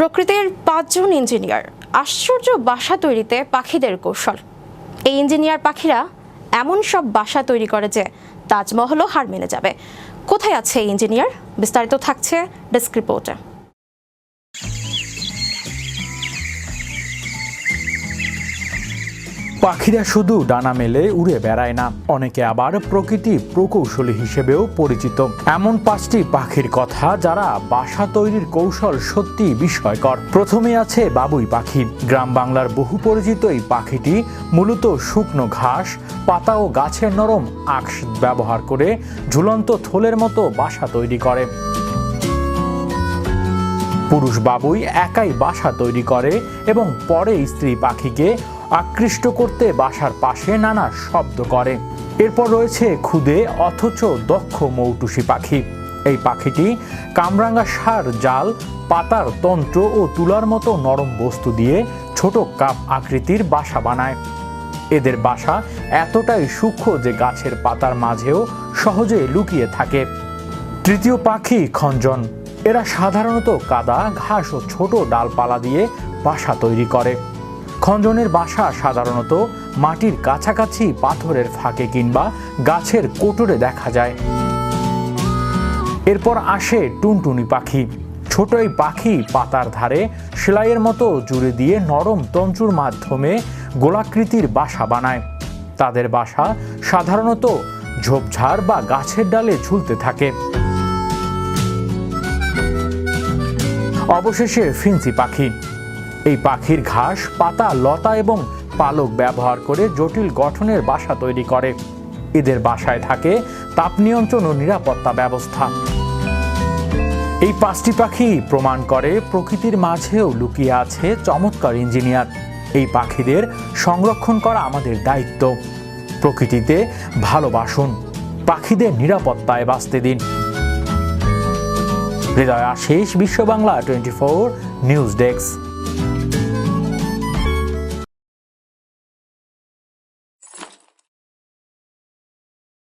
প্রকৃতির পাঁচজন ইঞ্জিনিয়ার। আশ্চর্য বাসা তৈরিতে পাখিদের কৌশল। এই ইঞ্জিনিয়ার পাখিরা এমন সব বাসা তৈরি করে যে তাজমহলও হার মেনে যাবে। কোথায় আছে এই ইঞ্জিনিয়ার? বিস্তারিত থাকছে ডেস্ক রিপোর্টে। পাখিরা শুধু ডানা মেলে উড়ে বেড়ায় না, অনেকে আবার প্রকৃতি প্রকৌশলী হিসেবেও পরিচিত। এমন পাঁচটি পাখির কথা যারা বাসা তৈরির কৌশল সত্যি বিস্ময়কর। প্রথমে আছে বাবুই পাখি। গ্রাম বাংলার বহু পরিচিত এই পাখিটি মূলত শুকনো ঘাস, পাতা ও গাছের নরম আঁশ ব্যবহার করে ঝুলন্ত থলের মতো বাসা তৈরি করে। পুরুষ বাবুই একাই বাসা তৈরি করে এবং পরে স্ত্রী পাখিকে আকৃষ্ট করতে বাসার পাশে নানা শব্দ করে। এরপর রয়েছে ক্ষুদে, অথচ দক্ষ মৌটুসি পাখি। এই পাখিটি কামরাঙ্গা সার জাল, পাতার তন্ত্র ও তুলার মতো নরম বস্তু দিয়ে ছোট কাপ আকৃতির বাসা বানায়। এদের বাসা এতটাই সূক্ষ্ম যে গাছের পাতার মাঝেও সহজে লুকিয়ে থাকে। তৃতীয় পাখি খঞ্জন। এরা সাধারণত কাদা, ঘাস ও ছোট ডালপালা দিয়ে বাসা তৈরি করে। খঞ্জনের বাসা সাধারণত মাটির কাছাকাছি পাথরের ফাঁকে কিংবা গাছের কোটরে দেখা যায়। এরপর আসে টুনটুনি পাখি। ছোট এই পাখি পাতার ধারে সেলাইয়ের মতো জুড়ে দিয়ে নরম তঞ্চুর মাধ্যমে গোলাকৃতির বাসা বানায়। তাদের বাসা সাধারণত ঝোপঝাড় বা গাছের ডালে ঝুলতে থাকে। অবশেষে ফিন্সি পাখি। এই পাখির ঘাস, পাতা, লতা এবং পালক ব্যবহার করে জটিল গঠনের বাসা তৈরি করে। এদের বাসায় থাকে তাপ নিয়ন্ত্রণ ও নিরাপত্তা ব্যবস্থা। এই পাঁচটি পাখি প্রমাণ করে প্রকৃতির মাঝেও লুকিয়ে আছে চমৎকার ইঞ্জিনিয়ার। এই পাখিদের সংরক্ষণ করা আমাদের দায়িত্ব। প্রকৃতিতে ভালোবাসুন, পাখিদের নিরাপত্তায় বাঁচতে দিন। Hridoy Ashis, Biswa Bangla, twenty four news desk.